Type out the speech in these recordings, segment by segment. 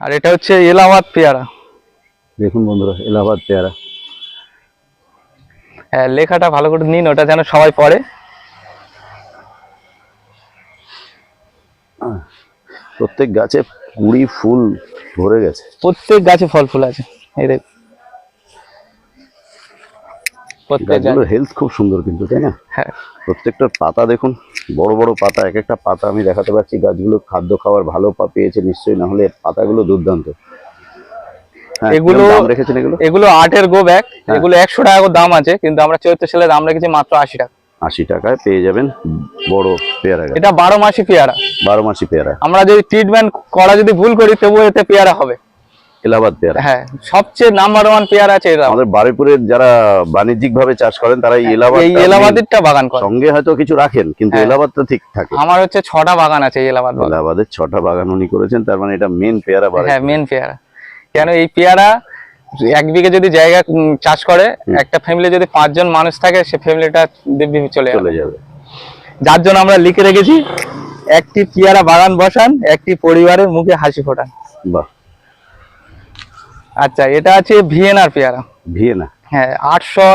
আর এটা হচ্ছে এলাহাবাদ পেয়ারা। দেখুন বন্ধুরা এলাহাবাদ পেয়ারা। হ্যাঁ লেখাটা ভালো করে নিন ওটা যেন সবাই পড়ে। প্রত্যেক গাছে কুড়ি ফুল ভরে গেছে। প্রত্যেক গাছে ফল ফুল আছে এই দেখ প্রত্যেক গাছ গাছগুলোর হেলথ খুব সুন্দর কিন্তু তাই না? হ্যাঁ। প্রত্যেকটার পাতা দেখুন বড় বড় পাতা এক একটা পাতা আমি দেখাতে পাচ্ছি গাছগুলো খাদ্য খাওয়ার ভালো পেয়েছে নিশ্চয়ই না হলে পাতাগুলো দুর্দান্ত। হ্যাঁ, এগুলো- রেখেছেন এগুলো? এগুলো আটের গো ব্যাগ। এগুলো একশো টাকা দাম আছে কিন্তু আমরা চৈত্র সেলে দাম রেখেছি মাত্র আশি টাকা। আশি টাকায় পেয়ে যাবেন বড় পেয়ারা এটা বারো মাসি পেয়ারা। বারো মাসি পেয়ারা। আমরা যদি ট্রিটমেন্ট করা যদি ভুল করি তবুও এতে পেয়ারা হবে। এলাহাবাদ পেয়ারা হ্যাঁ সবচেয়ে নাম্বার ওয়ান পেয়ারা আছে আমাদের বারুইপুরের যারা বাণিজ্যিক ভাবে চাষ করেন তারা এই এলাহাবাদ এই এলাহাবাদেরটা বাগান করে সঙ্গে হয়তো কিছু রাখেন কিন্তু হ্যাঁ। এলাহাবাদটা ঠিক থাকে। আমার হচ্ছে ছটা বাগান আছে এই এলাহাবাদ। এলাহাবাদের ছটা বাগান উনি করেছেন তার মানে এটা মেন পেয়ারা বাগান হ্যাঁ মেন পেয়ারা কেন এই পেয়ারা এক বিঘে যদি জায়গা চাষ করে একটা ফ্যামিলি যদি পাঁচজন মানুষ থাকে সে ফ্যামিলিটা দিব্যি চলে চলে যাবে। যার জন্য আমরা লিখে রেখেছি একটি পেয়ারা বাগান বসান একটি পরিবারের মুখে হাসি ফোটান। বাহ। আচ্ছা এটা আছে ভিয়েনার পেয়ারা। ভিয়েনা? হ্যাঁ আটশো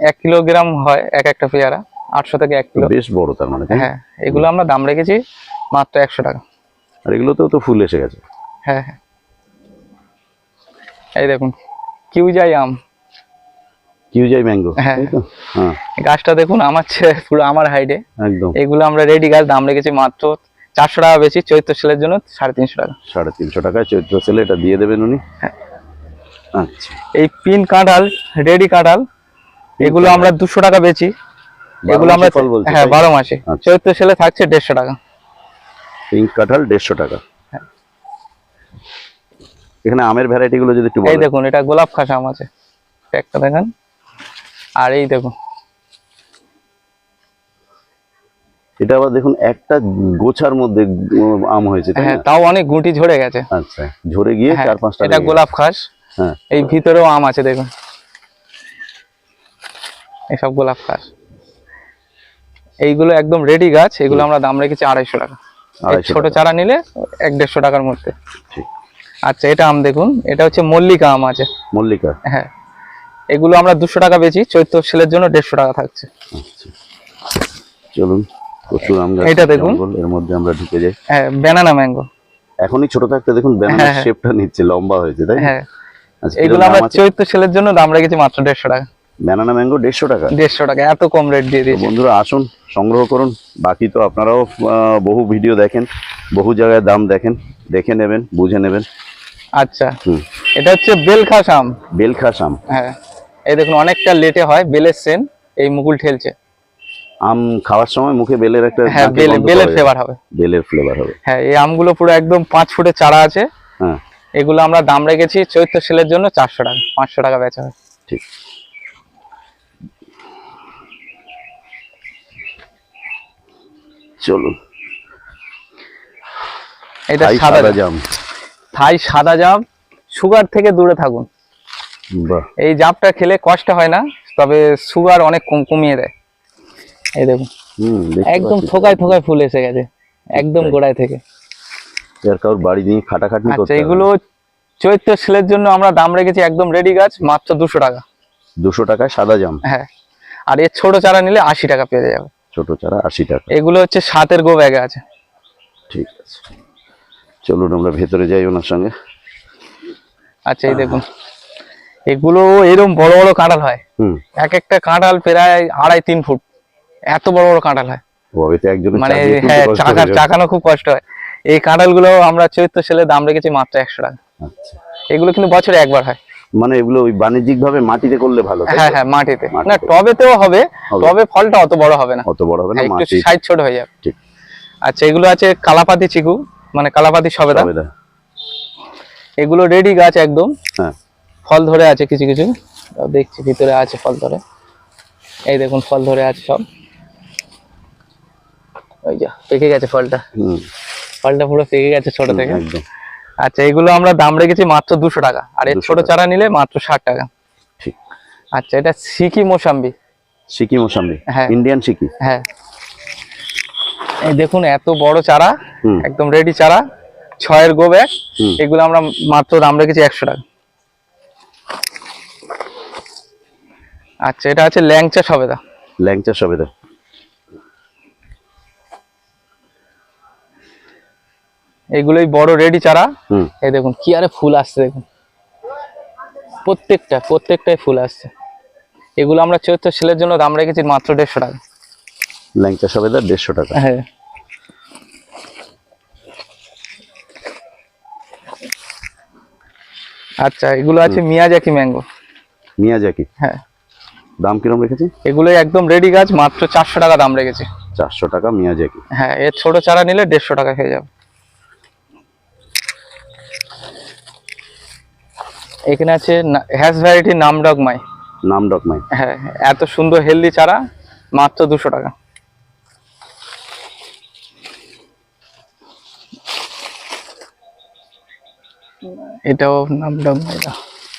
এক কিলোগ্রাম হয় এক একটা পেয়ারা আটশো থেকে এক কিলো। বেশ বড় তার মানে হ্যাঁ এগুলো আমরা দাম রেখেছি মাত্র একশো টাকা। আর এগুলোতেও তো ফুল এসে গেছে। হ্যাঁ হ্যাঁ। এই দেখুন কিউ যাই আম। কিউজাই ম্যাঙ্গো হ্যাঁ। হ্যাঁ। এই গাছটা দেখুন আমার পুরো আমার হাইটে। একদম। এগুলো আমরা রেডি গাছ দাম রেখেছি মাত্র চারশো টাকা বেশি চৈত্র সেলের জন্য সাড়ে তিনশো টাকা। সাড়ে তিনশো টাকায় চৈত্র সেলে এটা দিয়ে দেবেন উনি। হ্যাঁ। আচ্ছা। এই পিন কাঁঠাল রেডি কাঁঠাল এগুলো আমরা দুশো টাকা বেচি। এগুলো আমরা হ্যাঁ বারো মাসে। আচ্ছা। চৈত্র সেলে থাকছে দেড়শো টাকা। পিঙ্ক কাঁঠাল দেড়শো টাকা। হ্যাঁ। এখানে আমের ভ্যারাইটি গুলো যদি একটু এই দেখুন এটা গোলাপ খাস আম আছে। একটা দেখেন। আর এই দেখুন। এটা আবার দেখুন একটা গোছার মধ্যে আম হয়েছে হ্যাঁ তাও অনেক গুটি ঝরে গেছে। আচ্ছা ঝরে গিয়ে হ্যাঁ, চার পাঁচটা এটা গোলাপ খাস। এই ভিতরেও আম আছে দেখুন। এইসব গোলাপ খাস এইগুলো একদম রেডি গাছ এগুলো আমরা দাম রেখেছি আড়াইশো টাকা। ছোট চারা নিলে এক দেড়শো টাকার মধ্যে। আচ্ছা এটা আম দেখুন এটা হচ্ছে মল্লিকা আম আছে। মল্লিকা। হ্যাঁ। এগুলো আমরা দুশো টাকা বেচি চৈত্র সেলের জন্য দেড়শো টাকা থাকছে। আচ্ছা। চলুন প্রচুর গাছ দেখুন। এর মধ্যে আমরা ঢুকে যাই। হ্যাঁ ব্যানানা ম্যাঙ্গো এখনই ছোট থাকতে দেখুন ব্যানানার হ্যাঁ, হ্যাঁ। শেপটা নিচ্ছে লম্বা হয়েছে তাই হ্যাঁ। এগুলো আমরা চৈত্র সেলের জন্য দাম রেখেছি মাত্র দেড়শো টাকা। ব্যানানা ম্যাঙ্গো দেড়শো টাকা। দেড়শো টাকা এত কম রেট দিয়ে দিয়েছি। বন্ধুরা আসুন সংগ্রহ করুন। বাকি তো আপনারাও বহু ভিডিও দেখেন বহু জায়গায় দাম দেখেন দেখে নেবেন বুঝে নেবেন। আচ্ছা এটা হচ্ছে বেলখাস আম বেলখাস আম হ্যাঁ এই দেখুন অনেকটা লেটে হয় বেলের সেন এই মুকুল ঠেলছে। আম খাওয়ার সময় মুখে বেলের একটা হ্যাঁ বেলের ফ্লেভার হবে। বেলের ফ্লেভার হবে। হ্যাঁ এই আমগুলো পুরো একদম পাঁচ ফুটের চারা আছে। হ্যাঁ। এগুলো আমরা দাম রেখেছি চৈত্র সেলের জন্য চারশো টাকা পাঁচশো টাকা বেচা হয়। ঠিক। চলুন। এটা সাদা জাম। থাই সাদা জাম সুগার থেকে দূরে থাকুন। এই জামটা খেলে কষ্ট হয় না তবে সুগার অনেক কম কমিয়ে দেয়। এই দেখুন। একদম। থোকায় থোকায় ফুল এসে গেছে একদম গোড়ায় থেকে। কারোর বাড়ি নিয়ে খাটাখাটনি করতে আচ্ছা এগুলো চৈত্র সেলের জন্য আমরা দাম রেখেছি একদম রেডি গাছ মাত্র দুশো টাকা। দুশো টাকায় সাদা জাম। হ্যাঁ আর এর ছোট চারা নিলে আশি টাকা পেয়ে যাবে। ছোট চারা আশি টাকা। এগুলো হচ্ছে সাতের গো ব্যাগে আছে। ঠিক আছে। চলুন আমরা ভেতরে যাই ওনার সঙ্গে। আচ্ছা এই দেখুন। এগুলো এরকম বড় বড় কাঁঠাল হয়। হুম। এক একটা কাঁঠাল প্রায় আড়াই তিন ফুট। এত বড় বড় কাঁঠাল হয়। মানে হ্যাঁ। চাকানো খুব কষ্ট হয়। এই কাঁঠালগুলো আমরা চৈত্র সেলে দাম রেখেছি মাত্র একশো টাকা। আচ্ছা। এগুলো কিন্তু বছরে একবার হয়। মানে এগুলো ওই বাণিজ্যিক ভাবে মাটিতে করলে ভালো হ্যাঁ হ্যাঁ মাটিতে। না টবেতেও হবে। টবে ফলটা অত বড় হবে না। অত বড় হবে না একটু সাইজ ছোট হয়ে যাবে। ঠিক। আচ্ছা এগুলো আছে কালাপাতি চিকু মানে কালাপাতি সবেদা। এগুলো রেডি গাছ একদম। হ্যাঁ। ফল ধরে আছে কিছু কিছু। দেখছি ভিতরে আছে ফল ধরে। এই দেখুন ফল ধরে আছে সব। ওই যা পেকে গেছে ফলটা। হুম। ফলটা পুরো পেকে গেছে ছোট থেকে। আচ্ছা এগুলো আমরা দাম রেখেছি মাত্র দুশো টাকা। আর এর ছোট চারা নিলে মাত্র ষাট টাকা। আচ্ছা এটা সিকি মোসাম্বি। সিকি মোসাম্বি। হ্যাঁ। ইন্ডিয়ান সিকি। হ্যাঁ। এই দেখুন এত বড় চারা একদম রেডি চারা। ছয়ের গো ব্যাগ এগুলো আমরা মাত্র দাম রেখেছি একশো টাকা। আচ্ছা এটা আছে ল্যাংচা সবেদা। ল্যাংচা সবেদা। এগুলোই বড় রেডি চারা। এই দেখুন কি আরে ফুল আসছে দেখুন। প্রত্যেকটা প্রত্যেকটাই ফুল আসছে। এগুলো আমরা চৈত্র সেলের জন্য দাম রেখেছি মাত্র দেড়শো টাকা। ল্যাংচা সবেদা দেড়শো টাকা। হ্যাঁ। আচ্ছা এগুলো আছে মিয়াজাকি ম্যাঙ্গো। মিয়াজাকি? হ্যাঁ। দাম কীরকম রেখেছি? এগুলো একদম রেডি গাছ মাত্র চারশো টাকা দাম রেখেছি। চারশো টাকা মিয়াজাকি। হ্যাঁ এর ছোট চারা নিলে দেড়শো টাকা হয়ে যাবে। এখানে আছে হ্যাশ ভ্যারাইটি নামডগ মাই। নাম ডকমাই হ্যাঁ এত সুন্দর হেলদি চারা মাত্র দুশো টাকা। এটাও নামডগ মাইটা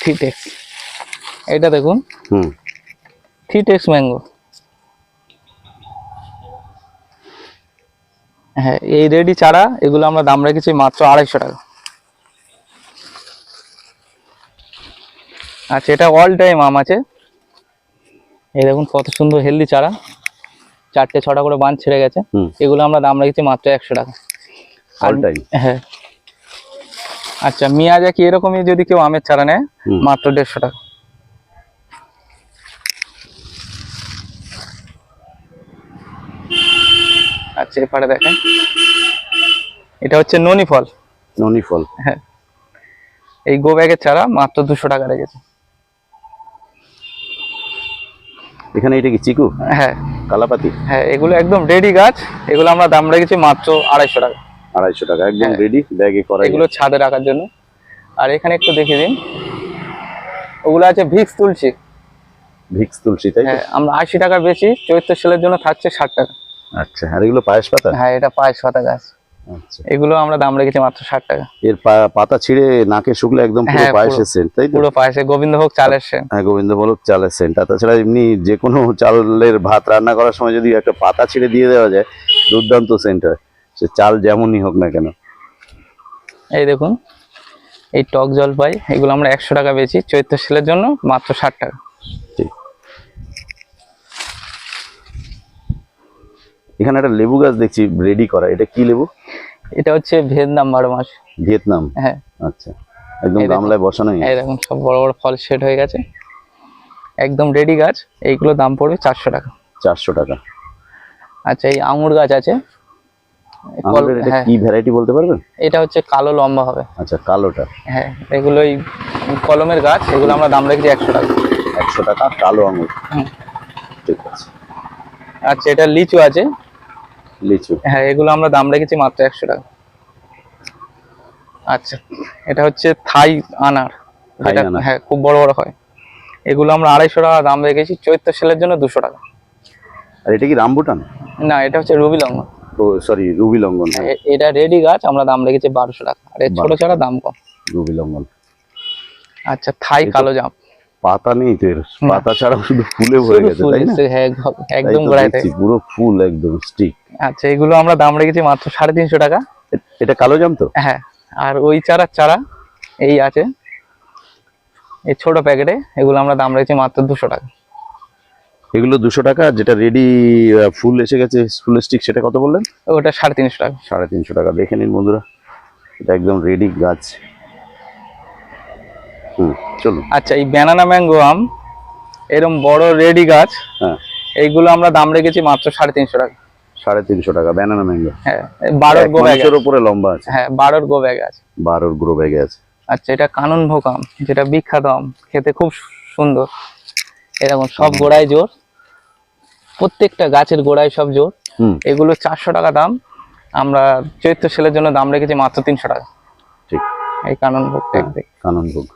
থিটেক্স এটা দেখুন হুম। থিটেক্স ম্যাঙ্গো হ্যাঁ এই রেডি চারা এগুলো আমরা দাম রেখেছি মাত্র আড়াইশো টাকা। আচ্ছা এটা অল টাইম আম আছে। এই দেখুন কত সুন্দর হেলদি চারা। চারটে ছটা করে বান ছেড়ে গেছে। এগুলো আমরা দাম রেখেছি মাত্র একশো টাকা। অল টাইম হ্যাঁ। আচ্ছা মিয়াজাকি এরকমই যদি কেউ আমের চারা নেয় মাত্র দেড়শো টাকা। আচ্ছা এপারে দেখেন। এটা হচ্ছে ননি ফল। ননি ফল। হ্যাঁ। এই গো ব্যাগের চারা মাত্র দুশো টাকা রেখেছে। এখানে এটা কি চিকু? হ্যাঁ। কালাপাতি? হ্যাঁ এগুলো একদম রেডি গাছ। এগুলো আমরা দাম রেখেছি মাত্র আড়াইশো টাকা। আড়াইশো টাকা একদম। রেডি ব্যাগে করা এগুলো ছাদে রাখার জন্য। আর এখানে একটু দেখে দিন। ওগুলো আছে ভিক্স তুলসী। ভিক্স তুলসী তাই? হ্যাঁ আমরা আশি টাকা বেশি চৈত্র সেলের জন্য থাকছে ষাট টাকা। আচ্ছা আর এগুলো পায়েস পাতা? হ্যাঁ এটা পাঁচ পাতা গাছ। এগুলো আমরা দাম রেখেছি মাত্র ষাট টাকা। এর পাতা ছিঁড়ে নাকে শুকলে একদম পুরো হ্যাঁ, পায়েসের। সেন্ট তাই পুরো পায়েসে গোবিন্দভোগ চালের সেন হ্যাঁ গোবিন্দবল্লভ চালের সেন্ট তাছাড়া এমনি যে কোনো চালের ভাত রান্না করার সময় যদি একটা পাতা ছিঁড়ে দিয়ে দেওয়া যায় দুর্দান্ত সেন্ট হয়। সে চাল যেমনই হোক না কেন। এই দেখুন এই টক জল পাই এগুলো আমরা একশো টাকা বেচি চৈত্র সেলের জন্য মাত্র ষাট টাকা। ঠিক। এখানে একটা লেবু গাছ দেখছি রেডি করা। এটা কি লেবু? এটা হচ্ছে ভিয়েতনাম বারো মাস। ভিয়েতনাম? হ্যাঁ। আচ্ছা। একদম। গামলায় এই? দেখুন সব বড় বড় ফল সেট হয়ে গেছে। একদম রেডি গাছ এইগুলো দাম পড়বে চারশো টাকা। চারশো টাকা। আচ্ছা এই আঙুর গাছ আছে। কি ভ্যারাইটি বলতে পারবেন? এটা হচ্ছে কালো লম্বা হবে। আচ্ছা কালোটা। হ্যাঁ এগুলো এই কলমের গাছ এগুলো আমরা দাম রেখেছি একশো টাকা। একশো টাকা কালো আঙুর। ঠিক আছে। আচ্ছা এটা লিচু আছে। লিচু। হ্যাঁ এগুলো আমরা দাম রেখেছি মাত্র একশো টাকা। আচ্ছা এটা হচ্ছে থাই আনার। হ্যাঁ খুব বড় বড় হয়। এগুলো আমরা আড়াইশো টাকা দাম রেখেছি চৈত্র সেলের জন্য দুশো টাকা। আর এটা কি রামবুটান? না এটা হচ্ছে রুবি লঙ্ঘন ও সরি রুবি লঙ্ঘন এ- এটা রেডি গাছ আমরা দাম রেখেছি বারোশো টাকা। আর এর ছোট 1200 ছাড়া দাম কম। রুবি লঙ্ঘন আচ্ছা থাই কালো জাম। পাতা নেই তো এর। পাতা ছাড়া শুধু ফুলে ভরে গেছে তাই না? হ্যাঁ একদম পুরো ফুল একদম স্টিক আচ্ছা এগুলো আমরা দাম রেখেছি মাত্র সাড়ে তিনশো টাকা। এটা কালো জাম তো? হ্যাঁ আর ওই চারার চারা এই আছে। এই ছোট প্যাকেটে এগুলো আমরা দাম রেখেছি মাত্র দুশো টাকা। এগুলো দুশো টাকা যেটা রেডি ফুল এসে গেছে ফুল স্টিক সেটা কত বললেন? ওটা সাড়ে তিনশো টাকা। সাড়ে তিনশো টাকা দেখে নিন বন্ধুরা। এটা একদম রেডি গাছ। চলুন। আচ্ছা এই ব্যানানা ম্যাঙ্গো আম এরকম বড় রেডি গাছ হ্যাঁ। এইগুলো আমরা দাম রেখেছি মাত্র সাড়ে তিনশো টাকা। সাড়ে তিনশো টাকা ব্যানানা ম্যাঙ্গো হ্যাঁ বারোর গো উপরে লম্বা আছে। হ্যাঁ বারোর গো ব্যাগ আছে। বারোর গ্রো ব্যাগে আছে। আচ্ছা এটা কানন ভোগ আম যেটা বিখ্যাত আম খেতে খুব সুন্দর। এরকম সব গোড়ায় জোর। প্রত্যেকটা গাছের গোড়ায় সব জোর। এগুলো চারশো টাকা দাম। আমরা চৈত্র সেলের জন্য দাম রেখেছি মাত্র তিনশো টাকা। ঠিক। এই কানন ভোগটা হ্যাঁ কানন ভোগ।